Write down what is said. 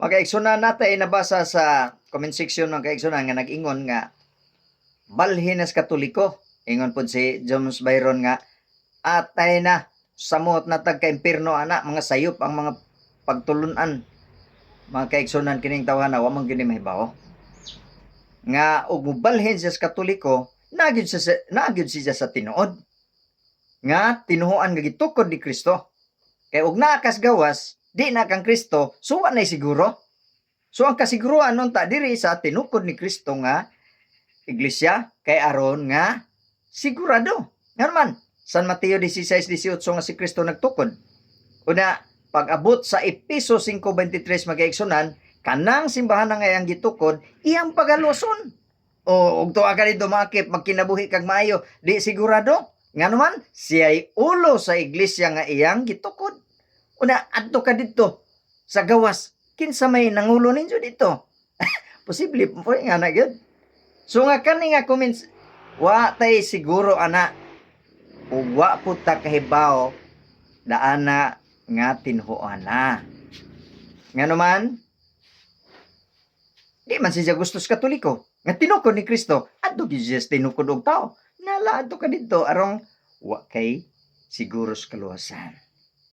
Mga kaigsunan natay nabasa sa comment section mga kaigsunan nga nag-ingon nga balhin katoliko. Ingon po si James Byron nga atay na samot na tagka impirno ana mga sayop ang mga pagtulunan. Mga kaigsunan kining tawhana wa man gini mahibaw. Nga ug mubalhin sa katoliko siya sa, nagyud siya sa tinuod. Nga tinuhuan nga gitukod ni Kristo. Kay ug naa kas gawas di na kang Kristo. Suwa na siguro. So ang kasiguruan nun ta diri sa tinukod ni Kristo nga iglesia kay aron nga sigurado. Nga naman San Mateo 16:18 nga si Kristo nagtukod. Una pag-abot sa Episo 5:23 magaigsunan kanang simbahan na ngayang gitukod iyang pagaluson o ug tuwa ka dito makip magkinabuhi kag maayo di sigurado. Nga naman siya'y ulo sa iglesia nga iyang gitukod una adto ka dito sa gawas. Kinsa may nangulo ninyo dito? Posible po nga na gyud so nga kani nga comments wa tay siguro ana. Ug wa po ta kahibaw daana nga tinhuana nga naman di man siya gusto sa katoliko. Nga tinukod ni Kristo adto gyud sa tinukod og tao. Nala adto ka dito arong wa kay siguro sa kaluwasan